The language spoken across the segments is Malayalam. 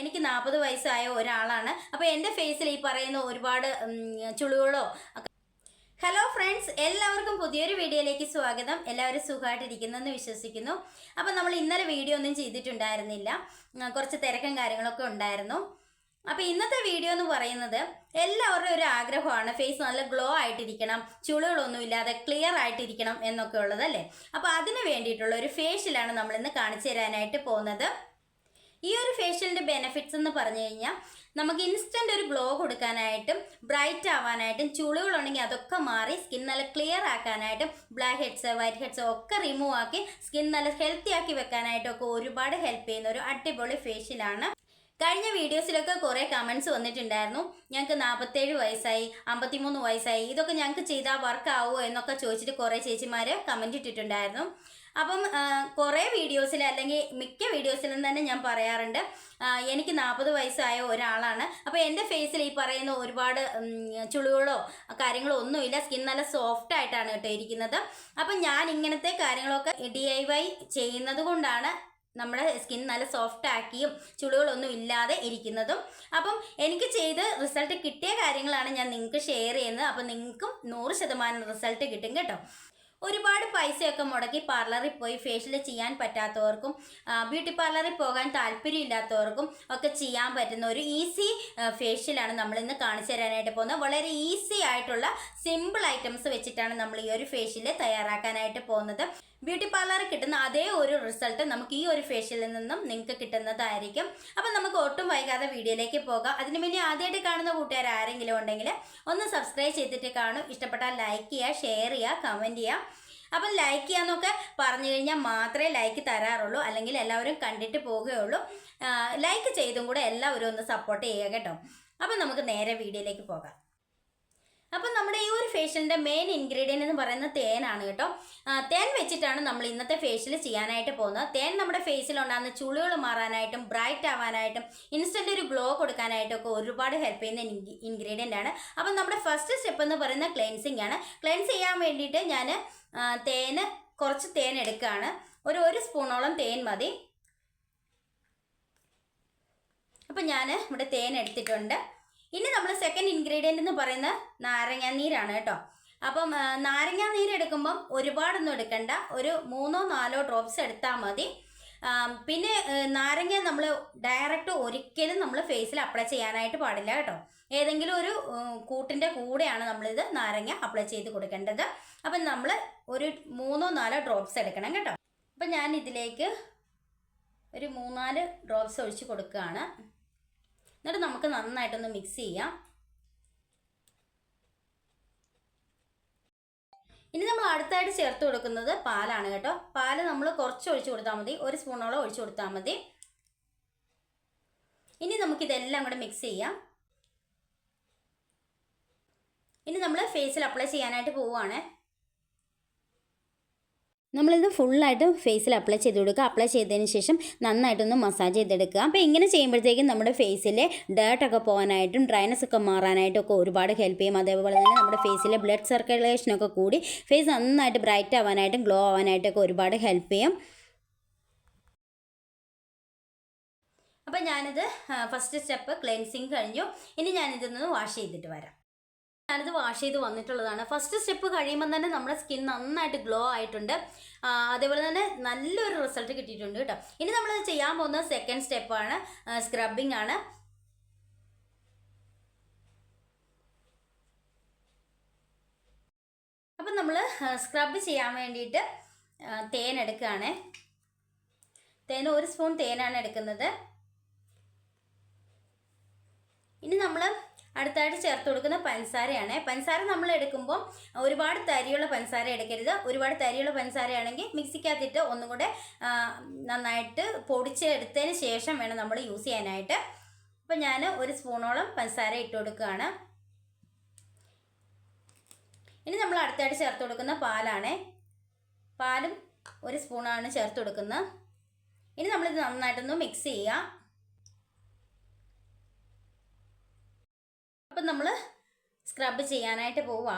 എനിക്ക് നാൽപ്പത് വയസ്സായ ഒരാളാണ്. അപ്പോൾ എന്റെ ഫേസിൽ ഈ പറയുന്ന ഒരുപാട് ചുളികളോ ഹലോ ഫ്രണ്ട്സ് എല്ലാവർക്കും പുതിയൊരു വീഡിയോയിലേക്ക് സ്വാഗതം. എല്ലാവരും സുഖമായിട്ടിരിക്കുന്നെന്ന് വിശ്വസിക്കുന്നു. അപ്പോൾ നമ്മൾ ഇന്നലെ വീഡിയോ ഒന്നും ചെയ്തിട്ടുണ്ടായിരുന്നില്ല. കുറച്ച് തിരക്കും കാര്യങ്ങളൊക്കെ ഉണ്ടായിരുന്നു. അപ്പോൾ ഇന്നത്തെ വീഡിയോ എന്ന് പറയുന്നത് എല്ലാവരുടെയും ഒരു ആഗ്രഹമാണ് ഫേസ് നല്ല ഗ്ലോ ആയിട്ടിരിക്കണം ചുളികളൊന്നും ഇല്ലാതെ ക്ലിയർ ആയിട്ടിരിക്കണം എന്നൊക്കെ ഉള്ളതല്ലേ അപ്പോൾ അതിന് വേണ്ടിയിട്ടുള്ള ഒരു ഫേഷ്യലാണ് നമ്മൾ ഇന്ന് കാണിച്ചു തരാനായിട്ട് പോകുന്നത്. ഈ ഒരു ഫേഷ്യലിന്റെ ബെനിഫിറ്റ്സ് എന്ന് പറഞ്ഞു കഴിഞ്ഞാൽ നമുക്ക് ഇൻസ്റ്റന്റ് ഒരു ഗ്ലോ കൊടുക്കാനായിട്ടും ബ്രൈറ്റ് ആവാനായിട്ടും ചുളികൾ ഉണ്ടെങ്കിൽ അതൊക്കെ മാറി സ്കിൻ നല്ല ക്ലിയർ ആക്കാനായിട്ടും ബ്ലാക്ക് ഹെഡ്സ് വൈറ്റ് ഹെഡ്സ് ഒക്കെ റിമൂവ് ആക്കി സ്കിൻ നല്ല ഹെൽത്തി ആക്കി വെക്കാനായിട്ടൊക്കെ ഒരുപാട് ഹെൽപ്പ് ചെയ്യുന്ന ഒരു അടിപൊളി ഫേഷ്യലാണ് കഴിഞ്ഞ വീഡിയോസിലൊക്കെ കുറേ കമൻസ് വന്നിട്ടുണ്ടായിരുന്നു. ഞങ്ങൾക്ക് നാൽപ്പത്തേഴ് വയസ്സായി അമ്പത്തിമൂന്ന് വയസ്സായി ഇതൊക്കെ ഞങ്ങൾക്ക് ചെയ്താൽ വർക്ക് ആവുമോ എന്നൊക്കെ ചോദിച്ചിട്ട് കുറേ ചേച്ചിമാർ കമന്റ് ഇട്ടിട്ടുണ്ടായിരുന്നു. അപ്പം കുറേ വീഡിയോസിൽ അല്ലെങ്കിൽ മിക്ക വീഡിയോസിലും തന്നെ ഞാൻ പറയാറുണ്ട് എനിക്ക് നാൽപ്പത് വയസ്സായ ഒരാളാണ്. അപ്പോൾ എന്റെ ഫേസിൽ ഈ പറയുന്ന ഒരുപാട് ചുളിവുകളോ കാര്യങ്ങളോ ഒന്നുമില്ല. സ്കിൻ നല്ല സോഫ്റ്റ് ആയിട്ടാണ് കേട്ടോ ഇരിക്കുന്നത്. അപ്പം ഞാൻ ഇങ്ങനത്തെ കാര്യങ്ങളൊക്കെ ഡി ഐ വൈ ചെയ്യുന്നത് കൊണ്ടാണ് നമ്മുടെ സ്കിൻ നല്ല സോഫ്റ്റ് ആക്കിയും ചുളികളൊന്നും ഇല്ലാതെ ഇരിക്കുന്നതും. അപ്പം എനിക്ക് ചെയ്ത് റിസൾട്ട് കിട്ടിയ കാര്യങ്ങളാണ് ഞാൻ നിങ്ങൾക്ക് ഷെയർ ചെയ്യുന്നത്. അപ്പം നിങ്ങൾക്കും നൂറ് ശതമാനം റിസൾട്ട് കിട്ടും കേട്ടോ. ഒരുപാട് പൈസയൊക്കെ മുടക്കി പാർലറിൽ പോയി ഫേഷ്യൽ ചെയ്യാൻ പറ്റാത്തവർക്കും ബ്യൂട്ടി പാർലറിൽ പോകാൻ താല്പര്യമില്ലാത്തവർക്കും ഒക്കെ ചെയ്യാൻ പറ്റുന്ന ഒരു ഈസി ഫേഷ്യലാണ് നമ്മൾ ഇന്ന് കാണിച്ചു തരാനായിട്ട് പോകുന്നത്. വളരെ ഈസി ആയിട്ടുള്ള സിമ്പിൾ ഐറ്റംസ് വെച്ചിട്ടാണ് നമ്മൾ ഈ ഒരു ഫേഷ്യൽ തയ്യാറാക്കാനായിട്ട് പോകുന്നത്. ബ്യൂട്ടി പാർലറിൽ കിട്ടുന്ന അതേ ഒരു റിസൾട്ട് നമുക്ക് ഈ ഒരു ഫേഷ്യലിൽ നിന്നും നിങ്ങൾക്ക് കിട്ടുന്നതായിരിക്കും. അപ്പം നമുക്ക് ഒട്ടും വൈകാതെ വീഡിയോയിലേക്ക് പോകാം. അതിനു മുന്നേ ആദ്യമായിട്ട് കാണുന്ന കൂട്ടുകാർ ആരെങ്കിലും ഉണ്ടെങ്കിൽ ഒന്ന് സബ്സ്ക്രൈബ് ചെയ്തിട്ട് കാണും. ഇഷ്ടപ്പെട്ടാൽ ലൈക്ക് ചെയ്യുക ഷെയർ ചെയ്യുക കമന്റ് ചെയ്യുക. അപ്പം ലൈക്ക് ചെയ്യാന്നൊക്കെ പറഞ്ഞു കഴിഞ്ഞാൽ മാത്രമേ ലൈക്ക് തരാറുള്ളൂ. അല്ലെങ്കിൽ എല്ലാവരും കണ്ടിട്ട് പോവുകയുള്ളൂ ലൈക്ക് ചെയ്തും കൂടെ എല്ലാവരും ഒന്ന് സപ്പോർട്ട് ചെയ്യുക കേട്ടോ. അപ്പം നമുക്ക് നേരെ വീഡിയോയിലേക്ക് പോകാം. നമ്മുടെ ഈ ഒരു ഫേഷ്യലിന്റെ മെയിൻ ഇൻഗ്രീഡിയന്റ് എന്ന് പറയുന്നത് തേനാണ് കേട്ടോ. തേൻ വെച്ചിട്ടാണ് നമ്മൾ ഇന്നത്തെ ഫേഷ്യൽ ചെയ്യാനായിട്ട് പോകുന്നത്. തേൻ നമ്മുടെ ഫേസിൽ ഉണ്ടാകുന്ന ചുളികൾ മാറാനായിട്ടും ബ്രൈറ്റ് ആവാനായിട്ടും ഇൻസ്റ്റന്റ് ഒരു ഗ്ലോ കൊടുക്കാനായിട്ടും ഒക്കെ ഒരുപാട് ഹെൽപ്പ് ചെയ്യുന്ന ഇൻഗ്രീഡിയന്റ് ആണ്. അപ്പം നമ്മുടെ ഫസ്റ്റ് സ്റ്റെപ്പ് എന്ന് പറയുന്നത് ക്ലെൻസിങ് ആണ്. ക്ലെൻസ് ചെയ്യാൻ വേണ്ടിയിട്ട് ഞാൻ തേന് കുറച്ച് തേൻ എടുക്കുകയാണ്. ഒരു ഒരു സ്പൂണോളം തേൻ മതി. അപ്പം ഞാൻ ഇവിടെ തേൻ എടുത്തിട്ടുണ്ട്. ഇനി നമ്മൾ സെക്കൻഡ് ഇൻഗ്രീഡിയന്റ് എന്ന് പറയുന്നത് നാരങ്ങാനീരാണ് കേട്ടോ. അപ്പം നാരങ്ങ നാരങ്ങാനീര് എടുക്കുമ്പം ഒരുപാടൊന്നും എടുക്കണ്ട. ഒരു മൂന്നോ നാലോ ഡ്രോപ്സ് എടുത്താൽ മതി. പിന്നെ നാരങ്ങ നമ്മൾ ഡയറക്റ്റ് ഒരിക്കലും നമ്മൾ ഫേസിൽ അപ്ലൈ ചെയ്യാനായിട്ട് പാടില്ല കേട്ടോ. ഏതെങ്കിലും ഒരു കൂട്ടിന്റെ കൂടെയാണ് നമ്മളിത് നാരങ്ങ അപ്ലൈ ചെയ്ത് കൊടുക്കേണ്ടത്. അപ്പം നമ്മൾ ഒരു മൂന്നോ നാലോ ഡ്രോപ്സ് എടുക്കണം കേട്ടോ. അപ്പം ഞാൻ ഇതിലേക്ക് ഒരു മൂന്നാൽ ഡ്രോപ്സ് ഒഴിച്ച് കൊടുക്കുകയാണ്. എന്നിട്ട് നമുക്ക് നന്നായിട്ടൊന്ന് മിക്സ് ചെയ്യാം. ഇനി നമ്മൾ അടുത്തായിട്ട് ചേർത്ത് കൊടുക്കുന്നത് പാലാണ് കേട്ടോ. പാൽ നമ്മൾ കുറച്ച് ഒഴിച്ചു കൊടുത്താൽ മതി. ഒരു സ്പൂണോളം ഒഴിച്ചു കൊടുത്താൽ മതി. ഇനി നമുക്കിതെല്ലാം കൂടെ മിക്സ് ചെയ്യാം. ഇനി നമ്മൾ ഫേസിൽ അപ്ലൈ ചെയ്യാനായിട്ട് പോവുകയാണ്. നമ്മളിത് ഫുള്ളായിട്ട് ഫേസിൽ അപ്ലൈ ചെയ്ത് കൊടുക്കുക. അപ്ലൈ ചെയ്തതിന് ശേഷം നന്നായിട്ടൊന്ന് മസാജ് ചെയ്തെടുക്കുക. അപ്പോൾ ഇങ്ങനെ ചെയ്യുമ്പോഴത്തേക്കും നമ്മുടെ ഫേസിലെ ഡേർട്ടൊക്കെ പോകാനായിട്ടും ഡ്രൈനസ് ഒക്കെ മാറാനായിട്ടും ഒക്കെ ഒരുപാട് ഹെൽപ്പ് ചെയ്യും. അതേപോലെ തന്നെ നമ്മുടെ ഫേസിലെ ബ്ലഡ് സർക്കുലേഷനൊക്കെ കൂടി ഫേസ് നന്നായിട്ട് ബ്രൈറ്റ് ആവാനായിട്ടും ഗ്ലോ ആവാനായിട്ടൊക്കെ ഒരുപാട് ഹെൽപ്പ് ചെയ്യും. അപ്പോൾ ഞാനിത് ഫസ്റ്റ് സ്റ്റെപ്പ് ക്ലെൻസിങ് കഴിഞ്ഞു. ഇനി ഞാനിതൊന്ന് വാഷ് ചെയ്തിട്ട് വരാം. ഞാനിത് വാഷ് ചെയ്ത് വന്നിട്ടുള്ളതാണ്. ഫസ്റ്റ് സ്റ്റെപ്പ് കഴിയുമ്പോൾ തന്നെ നമ്മുടെ സ്കിൻ നന്നായിട്ട് ഗ്ലോ ആയിട്ടുണ്ട്. അതേപോലെ തന്നെ നല്ലൊരു റിസൾട്ട് കിട്ടിയിട്ടുണ്ട് കേട്ടോ. ഇനി നമ്മൾ ചെയ്യാൻ പോകുന്ന സെക്കൻഡ് സ്റ്റെപ്പാണ് സ്ക്രബിംഗ് ആണ്. അപ്പം നമ്മൾ സ്ക്രബ് ചെയ്യാൻ വേണ്ടിയിട്ട് തേൻ എടുക്കുകയാണ്. തേൻ ഒരു സ്പൂൺ തേനാണ് എടുക്കുന്നത്. ഇനി നമ്മൾ അടുത്തായിട്ട് ചേർത്ത് കൊടുക്കുന്ന പഞ്ചസാരയാണ്. പഞ്ചസാര നമ്മൾ എടുക്കുമ്പോൾ ഒരുപാട് തരിയുള്ള പഞ്ചസാര എടുക്കരുത്. ഒരുപാട് തരിയുള്ള പഞ്ചസാരയാണെങ്കിൽ മിക്സിക്കകത്തിട്ട് ഒന്നും കൂടെ നന്നായിട്ട് പൊടിച്ചെടുത്തതിന് ശേഷം വേണം നമ്മൾ യൂസ് ചെയ്യാനായിട്ട്. അപ്പോൾ ഞാൻ ഒരു സ്പൂണോളം പഞ്ചസാര ഇട്ട് കൊടുക്കുകയാണ്. ഇനി നമ്മൾ അടുത്തായിട്ട് ചേർത്ത് കൊടുക്കുന്ന പാലാണ്. പാലും ഒരു സ്പൂണാണ് ചേർത്ത് കൊടുക്കുന്നത്. ഇനി നമ്മളിത് നന്നായിട്ടൊന്ന് മിക്സ് ചെയ്യാം അപ്പം നമ്മൾ സ്ക്രബ് ചെയ്യാനായിട്ട് പോവാ.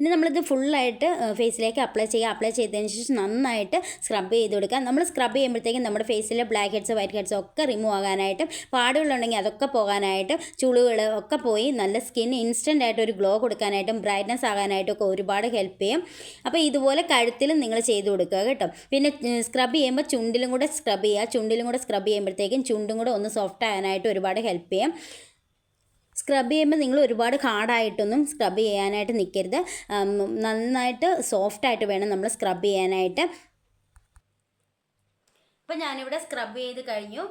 ഇനി നമ്മളിത് ഫുള്ളായിട്ട് ഫേസിലേക്ക് അപ്ലൈ ചെയ്യുക. അപ്ലൈ ചെയ്തതിന് ശേഷം നന്നായിട്ട് സ്ക്രബ് ചെയ്ത് കൊടുക്കുക. നമ്മൾ സ്ക്രബ് ചെയ്യുമ്പോഴത്തേക്കും നമ്മുടെ ഫേസിലെ ബ്ലാക്ക് ഹെഡ്സ് വൈറ്റ് ഹെഡ്സ് ഒക്കെ റിമൂവ് ആകാനായിട്ടും പാടുകളുണ്ടെങ്കിൽ അതൊക്കെ പോകാനായിട്ടും ചുളിവുകൾ ഒക്കെ പോയി നല്ല സ്കിൻ ഇൻസ്റ്റന്റ് ആയിട്ട് ഒരു ഗ്ലോ കൊടുക്കാനായിട്ടും ബ്രൈറ്റ്നസ് ആകാനായിട്ടും ഒക്കെ ഒരുപാട് ഹെൽപ്പ് ചെയ്യും. അപ്പോൾ ഇതുപോലെ കഴുത്തിലും നിങ്ങൾ ചെയ്ത് കൊടുക്കുക കേട്ടോ. പിന്നെ സ്ക്രബ് ചെയ്യുമ്പോൾ ചുണ്ടിലും കൂടെ സ്ക്രബ് ചെയ്യുക. ചുണ്ടിലും കൂടെ സ്ക്രബ് ചെയ്യുമ്പോഴത്തേക്കും ചുണ്ടും കൂടെ ഒന്ന് സോഫ്റ്റ് ആകാനായിട്ട് ഒരുപാട് ഹെൽപ്പ് ചെയ്യും. സ്ക്രബ് ചെയ്യുമ്പോൾ നിങ്ങൾ ഒരുപാട് ഹാർഡായിട്ടൊന്നും സ്ക്രബ് ചെയ്യാനായിട്ട് നിൽക്കരുത് നന്നായിട്ട് സോഫ്റ്റായിട്ട് വേണം നമ്മൾ സ്ക്രബ് ചെയ്യാനായിട്ട്. അപ്പം ഞാനിവിടെ സ്ക്രബ് ചെയ്ത് കഴിഞ്ഞു.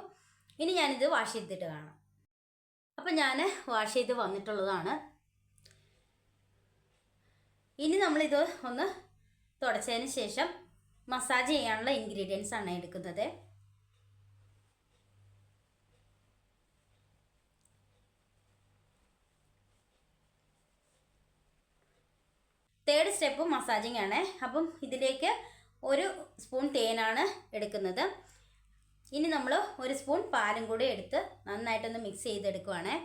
ഇനി ഞാനിത് വാഷ് ചെയ്തിട്ട് കാണാം. അപ്പം ഞാൻ വാഷ് ചെയ്ത് വന്നിട്ടുള്ളതാണ്. ഇനി നമ്മളിത് ഒന്ന് തുടച്ചതിന് ശേഷം മസാജ് ചെയ്യാനുള്ള ഇൻഗ്രീഡിയൻസ് ആണ് എടുക്കുന്നത്. തേർഡ് സ്റ്റെപ്പ് മസാജിങ് ആണ്. അപ്പം ഇതിലേക്ക് ഒരു സ്പൂൺ തേനാണ് എടുക്കുന്നത്. ഇനി നമ്മൾ ഒരു സ്പൂൺ പാലും കൂടി എടുത്ത് നന്നായിട്ടൊന്ന് മിക്സ് ചെയ്തെടുക്കുവാണേ.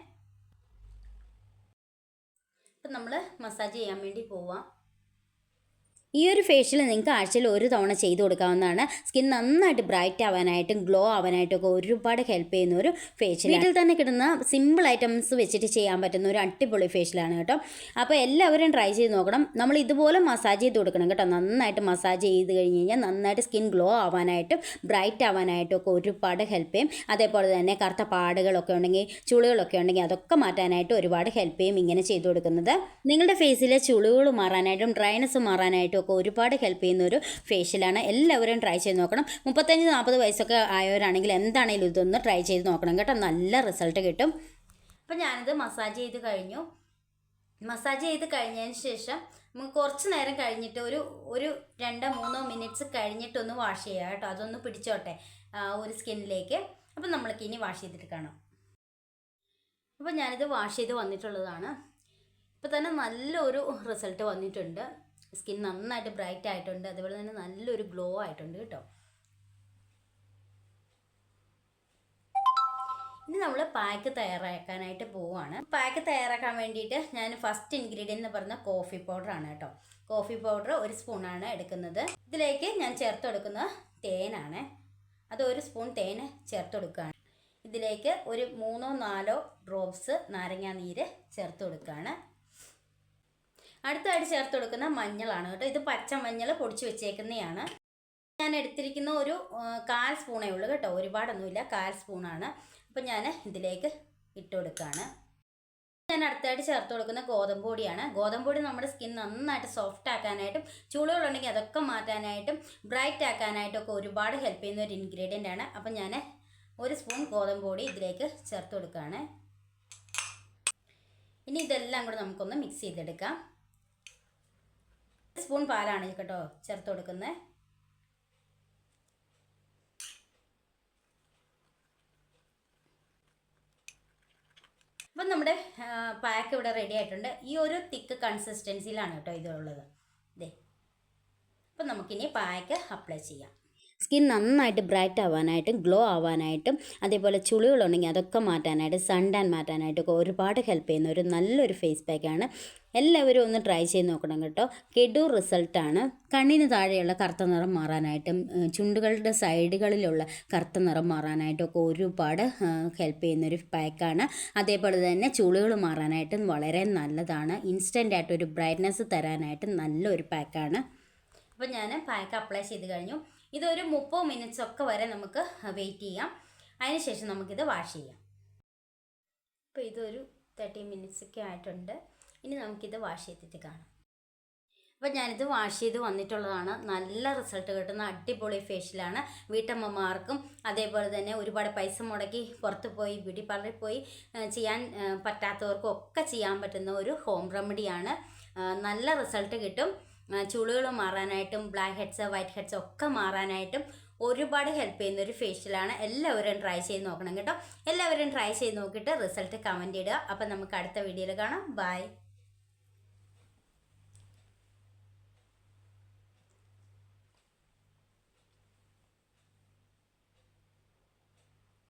അപ്പം നമ്മൾ മസാജ് ചെയ്യാൻ വേണ്ടി പോവാം. ഈ ഒരു ഫേഷ്യൽ നിങ്ങൾക്ക് ആഴ്ചയിൽ ഒരു തവണ ചെയ്ത് കൊടുക്കാവുന്നതാണ്. സ്കിൻ നന്നായിട്ട് ബ്രൈറ്റ് ആവാനായിട്ടും ഗ്ലോ ആവാനായിട്ടും ഒക്കെ ഒരുപാട് ഹെൽപ്പ് ചെയ്യുന്ന ഒരു ഫേഷ്യൽ വീട്ടിൽ തന്നെ കിട്ടുന്ന സിമ്പിൾ ഐറ്റംസ് വെച്ചിട്ട് ചെയ്യാൻ പറ്റുന്ന ഒരു അടിപൊളി ഫേഷ്യലാണ് കേട്ടോ. അപ്പോൾ എല്ലാവരും ട്രൈ ചെയ്ത് നോക്കണം. നമ്മൾ ഇതുപോലെ മസാജ് ചെയ്ത് കൊടുക്കണം കേട്ടോ. നന്നായിട്ട് മസാജ് ചെയ്ത് കഴിഞ്ഞ് കഴിഞ്ഞാൽ നന്നായിട്ട് സ്കിൻ ഗ്ലോ ആവാനായിട്ടും ബ്രൈറ്റ് ആവാനായിട്ടും ഒക്കെ ഒരുപാട് ഹെൽപ്പ് ചെയ്യും. അതേപോലെ തന്നെ കറുത്ത പാടുകളൊക്കെ ഉണ്ടെങ്കിൽ ചുളികളൊക്കെ ഉണ്ടെങ്കിൽ അതൊക്കെ മാറ്റാനായിട്ട് ഒരുപാട് ഹെൽപ്പ് ചെയ്യും ഇങ്ങനെ ചെയ്ത് കൊടുക്കുന്നത്. നിങ്ങളുടെ ഫേസിലെ ചുളികൾ മാറാനായിട്ടും ഡ്രൈനസ് മാറാനായിട്ടും ഒക്കെ ഒരുപാട് ഹെൽപ്പ് ചെയ്യുന്ന ഒരു ഫേഷ്യലാണ് എല്ലാവരും ട്രൈ ചെയ്ത് നോക്കണം. മുപ്പത്തഞ്ച് നാൽപ്പത് വയസ്സൊക്കെ ആയവരാണെങ്കിൽ എന്താണെങ്കിലും ഇതൊന്ന് ട്രൈ ചെയ്ത് നോക്കണം കേട്ടോ. നല്ല റിസൾട്ട് കിട്ടും. അപ്പം ഞാനിത് മസാജ് ചെയ്ത് കഴിഞ്ഞു. മസാജ് ചെയ്ത് കഴിഞ്ഞതിന് ശേഷം നമുക്ക് കുറച്ച് നേരം കഴിഞ്ഞിട്ട് ഒരു ഒരു രണ്ടോ മൂന്നോ മിനിറ്റ്സ് കഴിഞ്ഞിട്ടൊന്ന് വാഷ് ചെയ്യുക കേട്ടോ. അതൊന്ന് പിടിച്ചോട്ടെ ഒരു സ്കിന്നിലേക്ക് അപ്പം നമ്മൾക്ക് ഇനി വാഷ് ചെയ്തിട്ട് കാണാം. അപ്പോൾ ഞാനിത് വാഷ് ചെയ്ത് വന്നിട്ടുള്ളതാണ്. ഇപ്പോൾ തന്നെ നല്ലൊരു റിസൾട്ട് വന്നിട്ടുണ്ട്. സ്കിൻ നന്നായിട്ട് ബ്രൈറ്റ് ആയിട്ടുണ്ട്. അതുപോലെ തന്നെ നല്ലൊരു ഗ്ലോ ആയിട്ടുണ്ട് കേട്ടോ. ഇനി നമ്മൾ പാക്ക് തയ്യാറാക്കാനായിട്ട് പോവുകയാണ് പാക്ക് തയ്യാറാക്കാൻ വേണ്ടിയിട്ട് ഞാൻ ഫസ്റ്റ് ഇൻഗ്രീഡിയന്റ് എന്ന് പറഞ്ഞ കോഫി പൗഡർ ആണ് കേട്ടോ. കോഫി പൗഡർ ഒരു സ്പൂണാണ് എടുക്കുന്നത്. ഇതിലേക്ക് ഞാൻ ചേർത്ത് കൊടുക്കുന്നത് തേനാണ്. അത് ഒരു സ്പൂൺ തേന് ചേർത്ത് കൊടുക്കുകയാണ്. ഇതിലേക്ക് ഒരു മൂന്നോ നാലോ ഡ്രോപ്സ് നാരങ്ങാ നീര് ചേർത്ത് കൊടുക്കുകയാണ്. അടുത്തായിട്ട് ചേർത്ത് കൊടുക്കുന്ന മഞ്ഞളാണ് കേട്ടോ. ഇത് പച്ച മഞ്ഞൾ പൊടിച്ച് വെച്ചേക്കുന്നതാണ് ഞാൻ എടുത്തിരിക്കുന്ന ഒരു കാൽ സ്പൂണേ ഉള്ളൂ കേട്ടോ. ഒരുപാടൊന്നുമില്ല. കാൽ സ്പൂണാണ്. അപ്പം ഞാൻ ഇതിലേക്ക് ഇട്ട് കൊടുക്കുകയാണ് ഞാൻ അടുത്തായിട്ട് ചേർത്ത് കൊടുക്കുന്ന ഗോതമ്പ് പൊടിയാണ്. ഗോതമ്പ് പൊടി നമ്മുടെ സ്കിൻ നന്നായിട്ട് സോഫ്റ്റ് ആക്കാനായിട്ടും ചുളികളുണ്ടെങ്കിൽ അതൊക്കെ മാറ്റാനായിട്ടും ബ്രൈറ്റ് ആക്കാനായിട്ടും ഒക്കെ ഒരുപാട് ഹെൽപ്പ് ചെയ്യുന്ന ഒരു ഇൻഗ്രീഡിയന്റ് ആണ്. അപ്പം ഞാൻ ഒരു സ്പൂൺ ഗോതമ്പ് പൊടി ഇതിലേക്ക് ചേർത്ത് കൊടുക്കുകയാണ് ഇനി ഇതെല്ലാം കൂടെ നമുക്കൊന്ന് മിക്സ് ചെയ്തെടുക്കാം. സ്പൂൺ പാലാണ് കേട്ടോ ചേർത്ത് കൊടുക്കുന്നത് അപ്പം നമ്മുടെ പാക്ക് ഇവിടെ റെഡി ആയിട്ടുണ്ട്. ഈ ഒരു തിക്ക് കൺസിസ്റ്റൻസിയിലാണ് കേട്ടോ ഇതുള്ളത് ഇതേ അപ്പം നമുക്കിനി പാക്ക് അപ്ലൈ ചെയ്യാം. സ്കിൻ നന്നായിട്ട് ബ്രൈറ്റ് ആവാനായിട്ടും ഗ്ലോ ആവാനായിട്ടും അതേപോലെ ചുളികളുണ്ടെങ്കിൽ അതൊക്കെ മാറ്റാനായിട്ട് സൺ ടാൻ മാറ്റാനായിട്ടൊക്കെ ഒരുപാട് ഹെൽപ്പ് ചെയ്യുന്ന ഒരു നല്ലൊരു ഫേസ് പാക്കാണ് എല്ലാവരും ഒന്ന് ട്രൈ ചെയ്ത് നോക്കണം കേട്ടോ. കെഡു റിസൾട്ടാണ് കണ്ണിന് താഴെയുള്ള കറുത്ത നിറം മാറാനായിട്ടും ചുണ്ടുകളുടെ സൈഡുകളിലുള്ള കറുത്ത നിറം മാറാനായിട്ടൊക്കെ ഒരുപാട് ഹെൽപ്പ് ചെയ്യുന്നൊരു പാക്കാണ് അതേപോലെ തന്നെ ചുളികൾ മാറാനായിട്ടും വളരെ നല്ലതാണ്. ഇൻസ്റ്റന്റ് ആയിട്ട് ഒരു ബ്രൈറ്റ്നസ് തരാനായിട്ട് നല്ലൊരു പാക്കാണ് അപ്പോൾ ഞാൻ പാക്ക് അപ്ലൈ ചെയ്ത് കഴിഞ്ഞു. ഇതൊരു മുപ്പത് മിനിറ്റ്സ് ഒക്കെ വരെ നമുക്ക് വെയിറ്റ് ചെയ്യാം. അതിനുശേഷം നമുക്കിത് വാഷ് ചെയ്യാം. അപ്പോൾ ഇതൊരു തേർട്ടി മിനിറ്റ്സ് ഒക്കെ ആയിട്ടുണ്ട്. ഇനി നമുക്കിത് വാഷ് ചെയ്തിട്ട് കാണാം. അപ്പോൾ ഞാനിത് വാഷ് ചെയ്ത് വന്നിട്ടുള്ളതാണ്. നല്ല റിസൾട്ട് കിട്ടുന്ന അടിപൊളി ഫേഷ്യലാണ് വീട്ടമ്മമാർക്കും അതേപോലെ തന്നെ ഒരുപാട് പൈസ മുടക്കി പുറത്ത് പോയി ബ്യൂട്ടി പാർലറിൽ പോയി ചെയ്യാൻ പറ്റാത്തവർക്കും ഒക്കെ ചെയ്യാൻ പറ്റുന്ന ഒരു ഹോം റെമഡിയാണ് നല്ല റിസൾട്ട് കിട്ടും. ചുളികൾ മാറാനായിട്ടും ബ്ലാക്ക് ഹെഡ്സ് വൈറ്റ് ഹെഡ്സ് ഒക്കെ മാറാനായിട്ടും ഒരുപാട് ഹെൽപ്പ് ചെയ്യുന്ന ഒരു ഫേഷ്യലാണ് എല്ലാവരും ട്രൈ ചെയ്ത് നോക്കണം കേട്ടോ. എല്ലാവരും ട്രൈ ചെയ്ത് നോക്കിയിട്ട് റിസൾട്ട് കമന്റ് ഇടുക. അപ്പം നമുക്ക് അടുത്ത വീഡിയോയിൽ കാണാം. ബൈ